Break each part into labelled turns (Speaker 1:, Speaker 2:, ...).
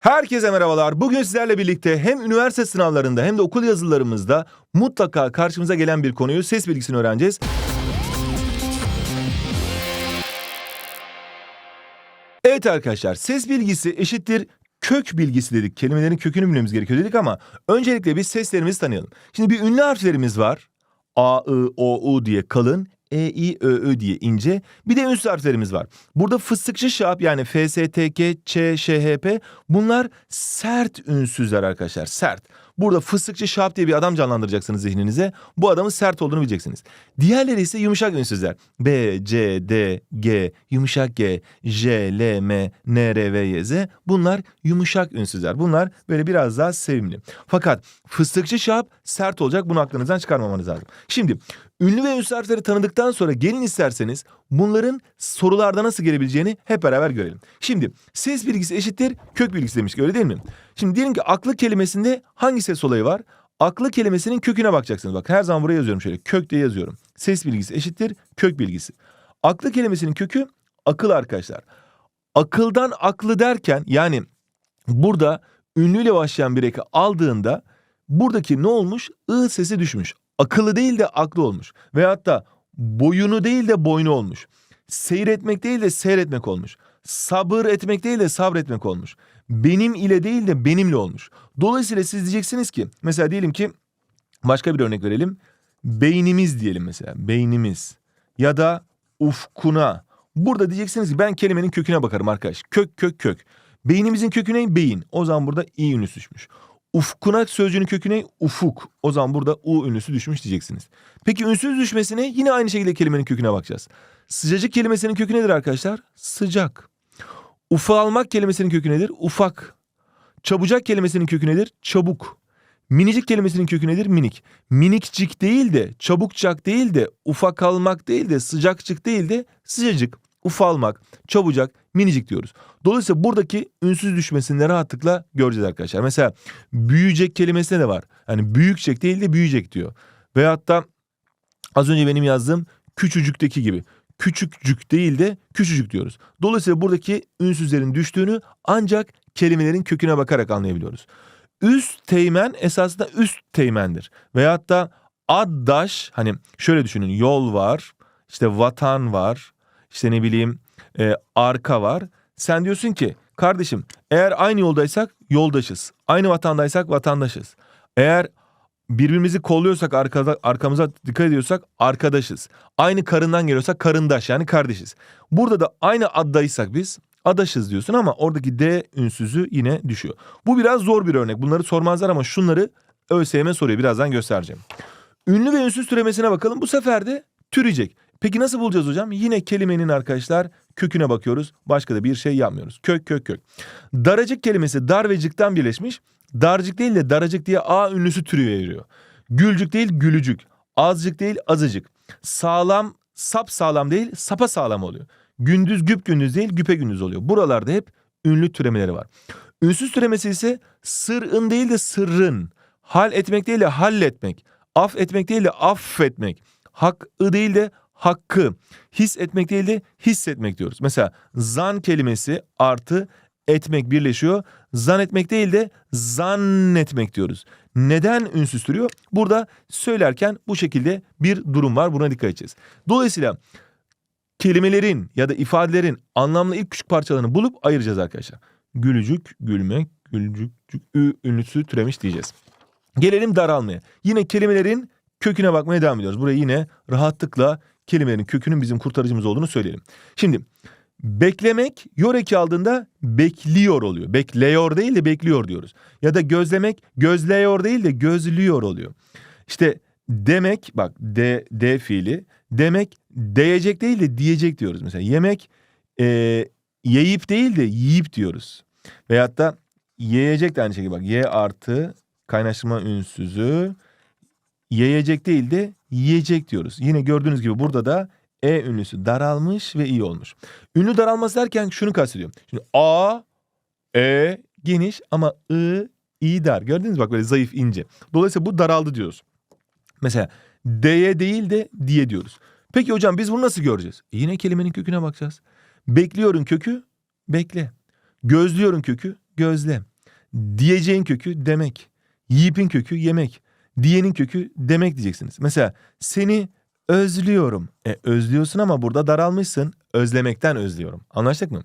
Speaker 1: Herkese merhabalar. Bugün sizlerle birlikte hem üniversite sınavlarında hem de okul yazılarımızda mutlaka karşımıza gelen bir konuyu ses bilgisini öğreneceğiz. Evet arkadaşlar ses bilgisi eşittir kök bilgisi dedik. Kelimelerin kökünü bilmemiz gerekiyor dedik ama öncelikle biz seslerimizi tanıyalım. Şimdi bir ünlü harflerimiz var. A, I, O, U diye kalın. E, I, Ö, Ö diye ince. Bir de ünsüz harflerimiz var. Burada fıstıkçı şap yani F, S, T, K, Ç, Ş, H, P bunlar sert ünsüzler arkadaşlar. Sert. Burada fıstıkçı şap diye bir adam canlandıracaksınız zihninize. Bu adamın sert olduğunu bileceksiniz. Diğerleri ise yumuşak ünsüzler. B, C, D, G, yumuşak G, J, L, M, N, R, V, Y, Z. Bunlar yumuşak ünsüzler. Bunlar böyle biraz daha sevimli. Fakat fıstıkçı şap sert olacak. Bunu aklınızdan çıkarmamanız lazım. Şimdi ünlü ve ünsüz harfleri tanıdıktan sonra gelin isterseniz bunların sorularda nasıl gelebileceğini hep beraber görelim. Şimdi ses bilgisi eşittir kök bilgisi demiştik öyle değil mi? Şimdi diyelim ki aklı kelimesinde hangi ses olayı var? Aklı kelimesinin köküne bakacaksınız. Bak her zaman buraya yazıyorum şöyle kök diye yazıyorum. Ses bilgisi eşittir kök bilgisi. Aklı kelimesinin kökü akıl arkadaşlar. Akıldan aklı derken yani burada ünlüyle başlayan bir eki aldığında buradaki ne olmuş? I sesi düşmüş. Akıllı değil de aklı olmuş. Veyahut da boyunu değil de boynu olmuş. Seyretmek değil de seyretmek olmuş. Sabır etmek değil de sabretmek olmuş. Benim ile değil de benimle olmuş. Dolayısıyla siz diyeceksiniz ki mesela diyelim ki başka bir örnek verelim. Beynimiz diyelim mesela. Beynimiz ya da ufkuna. Burada diyeceksiniz ki ben kelimenin köküne bakarım arkadaş. Kök kök kök. Beynimizin kökü ne? Beyin. O zaman burada i ünlüsü düşmüş. Ufkuna sözcüğünün kökü ne? Ufuk. O zaman burada u ünlüsü düşmüş diyeceksiniz. Peki ünsüz düşmesine yine aynı şekilde kelimenin köküne bakacağız. Sıcacık kelimesinin kökü nedir arkadaşlar? Sıcak. Ufalmak kelimesinin kökü nedir? Ufak. Çabucak kelimesinin kökü nedir? Çabuk. Minicik kelimesinin kökü nedir? Minik. Minikcik değil de, çabukçak değil de, ufak kalmak değil de, sıcakçık değil de, sıcacık, ufalmak, çabucak, minicik diyoruz. Dolayısıyla buradaki ünsüz düşmesini rahatlıkla göreceğiz arkadaşlar. Mesela büyüyecek kelimesine de var. Yani büyükçek değil de büyüyecek diyor. Veyahut da az önce benim yazdığım küçücükteki gibi. Küçükcük değil de küçücük diyoruz. Dolayısıyla buradaki ünsüzlerin düştüğünü ancak kelimelerin köküne bakarak anlayabiliyoruz. Üst teğmen esasında üst teğmendir. Veyahut da addaş hani şöyle düşünün yol var, işte vatan var, işte ne bileyim e, arka var. Sen diyorsun ki kardeşim eğer aynı yoldaysak yoldaşız. Aynı vatandaysak vatandaşız. Eğer birbirimizi kolluyorsak arkada, arkamıza dikkat ediyorsak arkadaşız. Aynı karından geliyorsak karındaş yani kardeşiz. Burada da aynı addaysak biz adaşız diyorsun ama oradaki D ünsüzü yine düşüyor. Bu biraz zor bir örnek. Bunları sormazlar ama şunları ÖSYM soruyor. Birazdan göstereceğim. Ünlü ve ünsüz türemesine bakalım. Bu sefer de türeyecek. Peki nasıl bulacağız hocam? Yine kelimenin arkadaşlar köküne bakıyoruz. Başka da bir şey yapmıyoruz. Kök kök kök. Daracık kelimesi dar ve cıktan birleşmiş. Darcık değil de daracık diye A ünlüsü türüye veriyor. Gülcük değil gülücük. Azcık değil azıcık. Sağlam sap sağlam değil sapa sağlam oluyor. Gündüz güp gündüz değil güpe gündüz oluyor. Buralarda hep ünlü türemeleri var. Ünsüz türemesi ise sırın değil de sırrın. Hal etmek değil de halletmek. Af etmek değil de affetmek. Hak ı değil de hakkı. His etmek değil de hissetmek diyoruz. Mesela zan kelimesi artı etmek birleşiyor. Zan etmek değil de zannetmek diyoruz. Neden ünsüz türüyor? Burada söylerken bu şekilde bir durum var. Buna dikkat edeceğiz. Dolayısıyla kelimelerin ya da ifadelerin anlamlı ilk küçük parçalarını bulup ayıracağız arkadaşlar. Gülücük, gülmek, gülücük, ü ünlüsü türemiş diyeceğiz. Gelelim daralmaya. Yine kelimelerin köküne bakmaya devam ediyoruz. Buraya yine rahatlıkla kelimelerin kökünün bizim kurtarıcımız olduğunu söyleyelim. Şimdi beklemek yor eki aldığında bekliyor oluyor. Bekliyor değil de bekliyor diyoruz. Ya da gözlemek gözleyor değil de gözlüyor oluyor. İşte demek bak de, de fiili demek diyecek değil de diyecek diyoruz. Mesela yemek e, yiyip değil de yiyip diyoruz. Veyahut da yiyecek de aynı şekilde bak y artı kaynaştırma ünsüzü yiyecek değil de yiyecek diyoruz. Yine gördüğünüz gibi burada da e ünlüsü daralmış ve iyi olmuş. Ünlü daralması derken şunu kastediyorum. Şimdi a, e geniş ama ı, i dar. Gördünüz mü bak böyle zayıf ince. Dolayısıyla bu daraldı diyoruz. Mesela D'ye değil de diye diyoruz. Peki hocam biz bunu nasıl göreceğiz? E yine kelimenin köküne bakacağız. Bekliyorun kökü bekle. Gözlüyorun kökü gözle. Diyeceğin kökü demek. Yiyip'in kökü yemek. Diyenin kökü demek diyeceksiniz. Mesela seni özlüyorum. E özlüyorsun ama burada daralmışsın. Özlemekten özlüyorum. Anlaştık mı?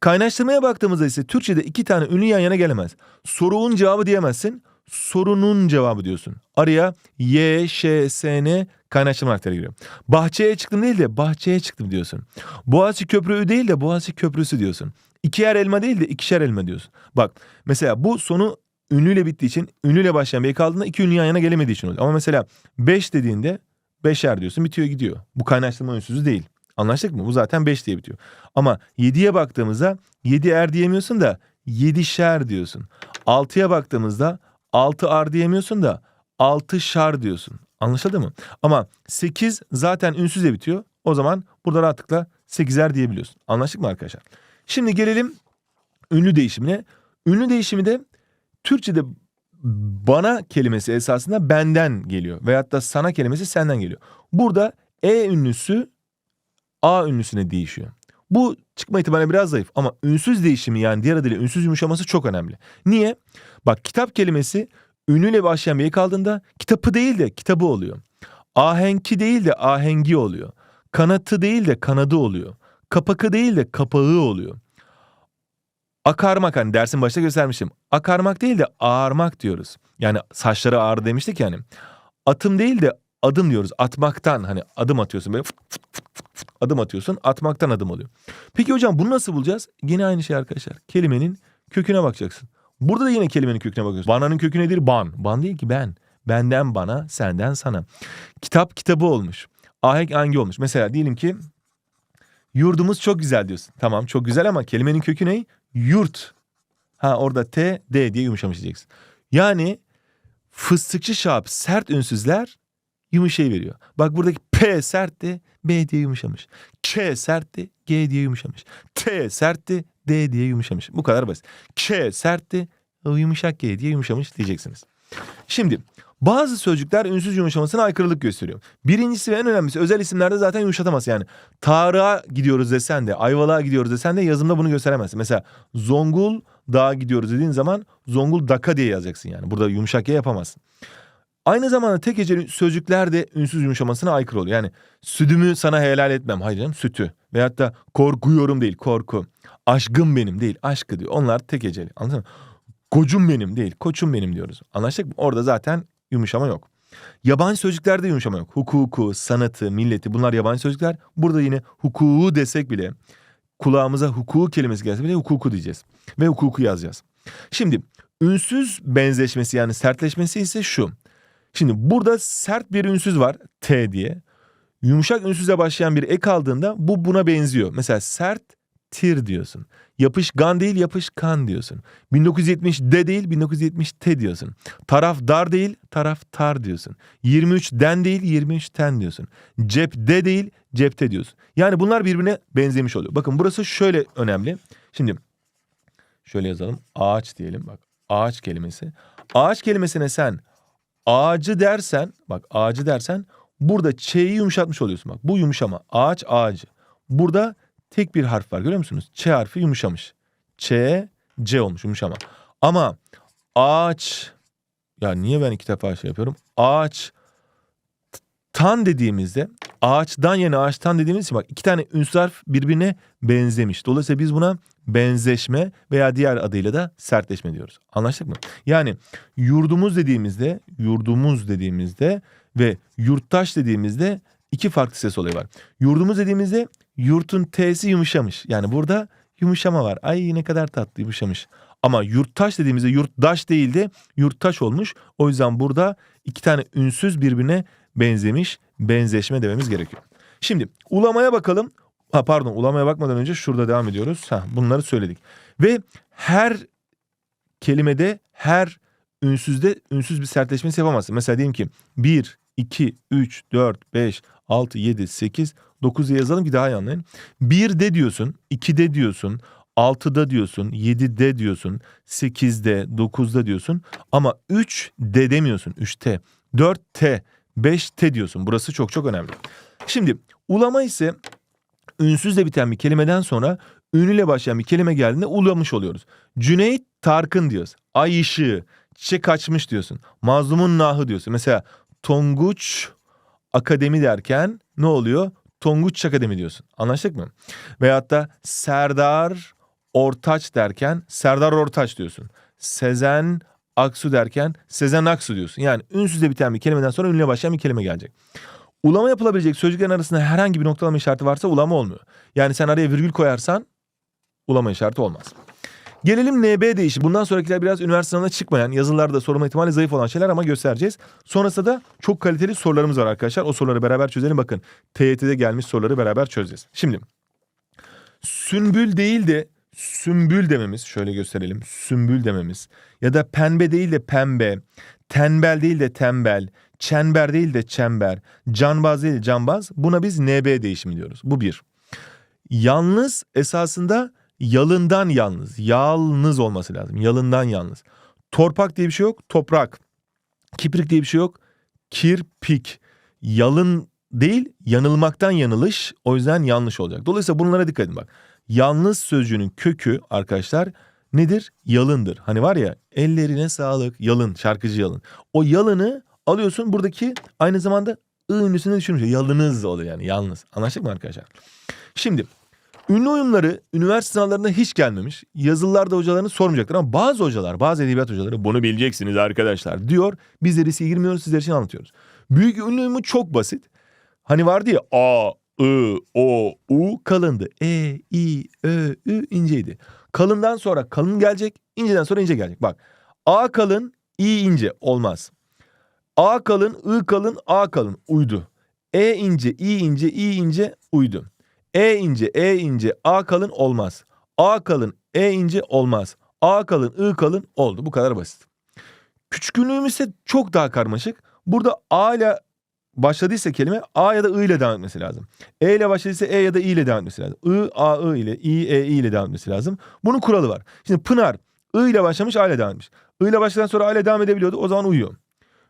Speaker 1: Kaynaştırmaya baktığımızda ise Türkçe'de iki tane ünlü yan yana gelemez. Soruğun cevabı diyemezsin. Sorunun cevabı diyorsun. Araya Y, Ş, S, N kaynaştırma harfleri giriyor. Bahçeye çıktım değil de bahçeye çıktım diyorsun. Boğaziçi Köprüğü değil de Boğaziçi Köprüsü diyorsun. İkiyer elma değil de ikişer elma diyorsun. Bak mesela bu sonu ünlüyle bittiği için ünlüyle başlayan bir kaldığında iki ünlü yan yana gelemediği için oluyor. Ama mesela 5 dediğinde beşer diyorsun bitiyor gidiyor. Bu kaynaştırma ünsüzü değil. Anlaştık mı? Bu zaten 5 diye bitiyor. Ama 7'ye baktığımızda 7 er diyemiyorsun da 7'şer diyorsun. 6'ya baktığımızda 6 ar diyemiyorsun da 6 şar diyorsun. Anlaşıldı mı? Ama 8 zaten ünsüzle bitiyor. O zaman burada rahatlıkla 8'er diyebiliyorsun. Anlaştık mı arkadaşlar? Şimdi gelelim ünlü değişimine. Ünlü değişimi de Türkçe'de bana kelimesi esasında benden geliyor. Veyahut da sana kelimesi senden geliyor. Burada E ünlüsü A ünlüsüne değişiyor. Bu çıkma ihtimali biraz zayıf ama ünsüz değişimi yani diğer adıyla ünsüz yumuşaması çok önemli. Niye? Bak kitap kelimesi ünlüyle başlayan bir kaldığında kitabı değil de kitabı oluyor. Ahenki değil de ahengi oluyor. Kanatı değil de kanadı oluyor. Kapakı değil de kapağı oluyor. Akarmak hani dersin başta göstermiştim. Akarmak değil de ağarmak diyoruz. Yani saçları ağır demiştik yani. Atım değil de adım diyoruz. Atmaktan hani adım atıyorsun böyle fıt fıt fıt fıt adım atıyorsun. Atmaktan adım oluyor. Peki hocam bunu nasıl bulacağız? Yine aynı şey arkadaşlar. Kelimenin köküne bakacaksın. Burada da yine kelimenin köküne bakıyorsun. Bananın kökü nedir? Ban. Ban değil ki ben. Benden bana, senden sana. Kitap kitabı olmuş. Ahenk hangi olmuş? Mesela diyelim ki yurdumuz çok güzel diyorsun. Tamam çok güzel ama kelimenin kökü ne? Yurt. Ha orada T, D diye yumuşamış diyeceksin. Yani fıstıkçı şap sert ünsüzler yumuşayı veriyor. Bak buradaki P sertti, B diye yumuşamış. K sertti, G diye yumuşamış. T sertti, D diye yumuşamış. Bu kadar basit. K sertti, yumuşak G diye yumuşamış diyeceksiniz. Şimdi bazı sözcükler ünsüz yumuşamasına aykırılık gösteriyor. Birincisi ve en önemlisi özel isimlerde zaten yumuşatamaz. Yani Tarık'a gidiyoruz desen de, Ayvalık'a gidiyoruz desen de yazımda bunu gösteremezsin. Mesela Zongul Dağa gidiyoruz dediğin zaman Zongul Daka diye yazacaksın yani. Burada yumuşak G yapamazsın. Aynı zamanda tek heceli sözcükler de ünsüz yumuşamasına aykırı oluyor. Yani sütümü sana helal etmem. Hayır canım sütü. Veyahut da korkuyorum değil korku. Aşkım benim değil aşkı diyor. Onlar tek heceli. Anladın mı? Kocum benim değil koçum benim diyoruz. Anlaştık mı? Orada zaten yumuşama yok. Yabancı sözcüklerde yumuşama yok. Hukuku, sanatı, milleti bunlar yabancı sözcükler. Burada yine hukuku desek bile kulağımıza hukuku kelimesi gelse bile hukuku diyeceğiz. Ve hukuku yazacağız. Şimdi ünsüz benzeşmesi yani sertleşmesi ise şu. Şimdi burada sert bir ünsüz var T diye. Yumuşak ünsüze başlayan bir ek aldığında bu buna benziyor. Mesela sert tir diyorsun. Yapışkan değil yapışkan diyorsun. 1970 de değil 1970 te diyorsun. Taraf dar değil taraf tar diyorsun. 23 den değil 23 ten diyorsun. Cep de değil cepte diyorsun. Yani bunlar birbirine benzemiş oluyor. Bakın burası şöyle önemli. Şimdi şöyle yazalım. Ağaç diyelim bak. Ağaç kelimesi. Ağaç kelimesine sen ağacı dersen bak ağacı dersen burada ç'yi yumuşatmış oluyorsun bak. Bu yumuşama. Ağaç ağacı. Burada tek bir harf var görüyor musunuz? Ç harfi yumuşamış. Ç, C olmuş yumuşama. Ama ağaç ya niye ben iki defa şey yapıyorum? Ağaç tan dediğimizde ağaçtan yerine ağaçtan dediğimiz için bak iki tane ünsüz harf birbirine benzemiş. Dolayısıyla biz buna benzeşme veya diğer adıyla da sertleşme diyoruz. Anlaştık mı? Yani yurdumuz dediğimizde, yurdumuz dediğimizde ve yurttaş dediğimizde iki farklı ses olayı var. Yurdumuz dediğimizde yurtun T'si yumuşamış. Yani burada yumuşama var. Ay ne kadar tatlı yumuşamış. Ama yurttaş dediğimizde yurttaş değil de yurttaş olmuş. O yüzden burada iki tane ünsüz birbirine benzemiş, benzeşme dememiz gerekiyor. Şimdi ulamaya bakalım. Ha pardon ulamaya bakmadan önce şurada devam ediyoruz. Ha bunları söyledik. Ve her kelimede her ünsüzde ünsüz bir sertleşmesi yapamazsın. Mesela diyelim ki 1, 2, 3, 4, 5, 6, 7, 8, 9 diye yazalım ki daha iyi anlayın. 1 de diyorsun, 2 de diyorsun, 6'da diyorsun, 7'de diyorsun, 8'de, 9'da diyorsun. Ama 3 de demiyorsun, 3'te. 4 5 te diyorsun. Burası çok çok önemli. Şimdi ulama ise ünsüzle biten bir kelimeden sonra ünlüyle başlayan bir kelime geldiğinde ulamış oluyoruz. Cüneyt Tarkın diyoruz. Ay ışığı, çiçek açmış diyorsun. Mazlumun nahı diyorsun. Mesela Tonguç Akademi derken ne oluyor? Tonguç Akademi diyorsun. Anlaştık mı? Veyahut da Serdar Ortaç derken Serdar Ortaç diyorsun. Sezen Aksu derken Sezen Aksu diyorsun. Yani ünsüzle biten bir kelimeden sonra ünlüyle başlayan bir kelime gelecek. Ulama yapılabilecek sözcüklerin arasında herhangi bir noktalama işareti varsa ulama olmuyor. Yani sen araya virgül koyarsan ulama işareti olmaz. Gelelim NB değişi. Bundan sonrakiler biraz üniversite sınavına çıkmayan, yazılarda sorulma ihtimali zayıf olan şeyler ama göstereceğiz. Sonrasında da çok kaliteli sorularımız var arkadaşlar. O soruları beraber çözelim. Bakın TYT'de gelmiş soruları beraber çözeceğiz. Şimdi sümbül değil de sümbül dememiz şöyle gösterelim. Sümbül dememiz ya da pembe değil de pembe, tembel değil de tembel, çember değil de çember, canbaz değil de canbaz buna biz NB değişimi diyoruz. Bu bir. Yalnız esasında yalından yalnız. Yalnız olması lazım. Yalından yalnız. Torpak diye bir şey yok. Toprak. Kiprik diye bir şey yok. Kirpik. Yalın değil yanılmaktan yanılış. O yüzden yanlış olacak. Dolayısıyla bunlara dikkat edin bak. Yalnız sözcüğünün kökü arkadaşlar nedir? Yalındır. Hani var ya ellerine sağlık yalın şarkıcı yalın. O yalını alıyorsun buradaki aynı zamanda ı ünlüsüne düşürmüş. Yalınız oluyor yani yalnız. Anlaştık mı arkadaşlar? Şimdi ünlü uyumları üniversite sınavlarında hiç gelmemiş. Yazılılarda hocalarını sormayacaklar ama bazı hocalar, bazı edebiyat hocaları bunu bileceksiniz arkadaşlar diyor. Biz de riske girmiyoruz sizler için anlatıyoruz. Büyük ünlü uyumu çok basit. Hani vardı ya A, I, O, U kalındı. E, I, Ö, Ü inceydi. Kalından sonra kalın gelecek, inceden sonra ince gelecek. Bak A kalın, I ince olmaz. A kalın, I kalın, A kalın uydu. E ince, I ince, I ince uydu. E ince, E ince, A kalın olmaz. A kalın, E ince olmaz. A kalın, I kalın oldu. Bu kadar basit. Küçükünlüğüm ise çok daha karmaşık. Burada A ile başladıysa kelime A ya da I ile devam etmesi lazım. E ile başladıysa E ya da I ile devam etmesi lazım. I, A, I ile, I, E, I ile devam etmesi lazım. Bunun kuralı var. Şimdi Pınar I ile başlamış A ile devam etmiş. I ile başladıktan sonra A ile devam edebiliyordu. O zaman uyuyor.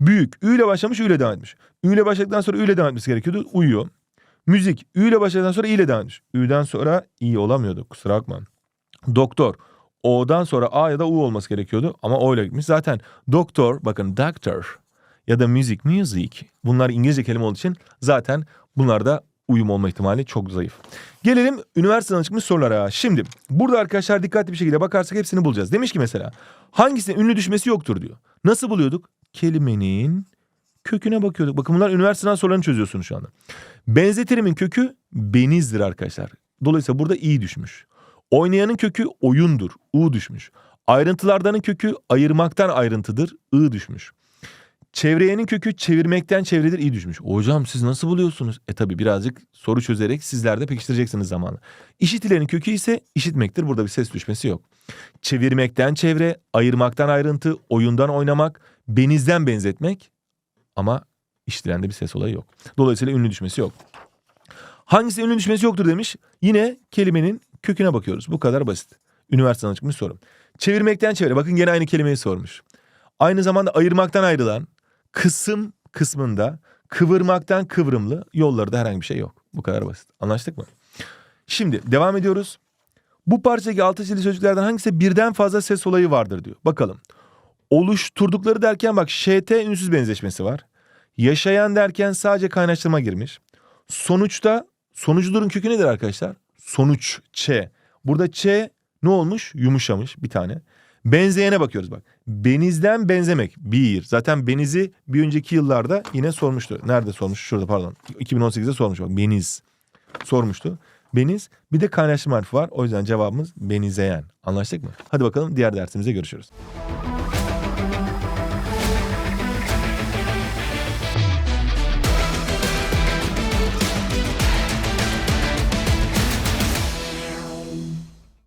Speaker 1: Büyük Ü ile başlamış Ü ile devam etmiş. Ü ile başladıktan sonra Ü ile devam etmesi gerekiyordu. Uyuyor. Müzik Ü ile başladıktan sonra İ ile devam etmiş. Ü'den sonra İ olamıyordu kusura bakma. Doktor O'dan sonra A ya da U olması gerekiyordu ama O ile gitmiş. Zaten doktor bakın doctor ya da müzik music bunlar İngilizce kelime olduğu için zaten bunlarda uyum olma ihtimali çok zayıf. Gelelim üniversiteden çıkmış sorulara. Şimdi burada arkadaşlar dikkatli bir şekilde bakarsak hepsini bulacağız. Demiş ki mesela hangisinin ünlü düşmesi yoktur diyor. Nasıl buluyorduk? Kelimenin köküne bakıyorduk. Bakın bunlar üniversiteden sorularını çözüyorsunuz şu anda. Benzetirimin kökü benizdir arkadaşlar. Dolayısıyla burada i düşmüş. Oynayanın kökü oyundur. U düşmüş. Ayrıntılardanın kökü ayırmaktan ayrıntıdır. I düşmüş. Çevreyenin kökü çevirmekten çevredir. i düşmüş. Hocam siz nasıl buluyorsunuz? E tabi birazcık soru çözerek sizler de pekiştireceksiniz zamanla. İşitilenin kökü ise işitmektir. Burada bir ses düşmesi yok. Çevirmekten çevre, ayırmaktan ayrıntı, oyundan oynamak, benizden benzetmek ama işitilende bir ses olayı yok. Dolayısıyla ünlü düşmesi yok. Hangisi ünlü düşmesi yoktur demiş. Yine kelimenin köküne bakıyoruz. Bu kadar basit. Üniversiteden çıkmış soru. Çevirmekten çevre. Bakın gene aynı kelimeyi sormuş. Aynı zamanda ayırmaktan ayrılan kısım kısmında kıvırmaktan kıvrımlı yollarda herhangi bir şey yok. Bu kadar basit. Anlaştık mı? Şimdi devam ediyoruz. Bu parçadaki altı çizili sözcüklerden hangisi birden fazla ses olayı vardır diyor. Bakalım. Oluşturdukları derken bak şt ünsüz benzeşmesi var. Yaşayan derken sadece kaynaştırma girmiş. Sonuçta sonucudurun kökü nedir arkadaşlar? Sonuç ç. Burada ç ne olmuş? Yumuşamış bir tane. Benzeyene bakıyoruz bak. Benizden benzemek. Bir. Zaten benizi bir önceki yıllarda yine sormuştu. Nerede sormuş? Şurada pardon. 2018'de sormuş bak. Beniz sormuştu. Beniz bir de kaynaştırma harfi var. O yüzden cevabımız benizeyen. Anlaştık mı? Hadi bakalım diğer dersimize görüşürüz.